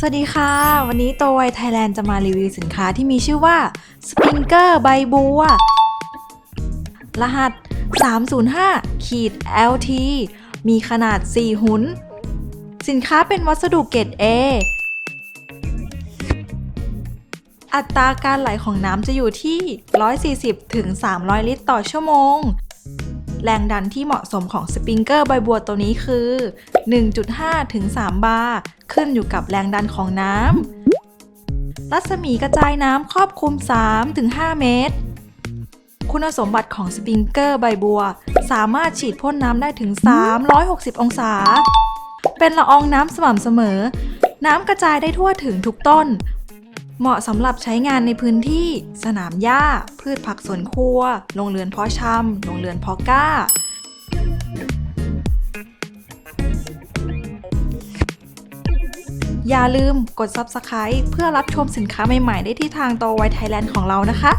สวัสดีค่ะ วันนี้โตไวไทยแลนด์จะมารีวิวสินค้าที่มีชื่อว่าสปริงเกอร์ใบบัว รหัส 305ขีด LT มีขนาด 4 หุน สินค้าเป็นวัสดุเกรด A อัตราการไหลของน้ำจะอยู่ที่ 140ถึง300 ลิตรต่อชั่วโมง แรงดันที่เหมาะสมของสปริงเกอร์ใบบัวตัวนี้คือ 1.5 ถึง 3 บาร์ขึ้นอยู่กับแรงดันของน้ำ รัศมีกระจายน้ำครอบคลุม 3 ถึง 5 เมตร คุณสมบัติของสปริงเกอร์ใบบัว สามารถฉีดพ่นน้ำได้ถึง 360 องศา เป็นละอองน้ำสม่ำเสมอ น้ำกระจายได้ทั่วถึงทุกต้น เหมาะสำหรับใช้งานในพื้นที่ สนามหญ้า พืชผักสวนครัว โรงเรือนเพาะชำโรงเรือนเพาะกล้า อย่าลืมกด Subscribe เพื่อรับชมสินค้าใหม่ ๆ ได้ที่ทางโตไวไทยแลนด์ของเรานะคะ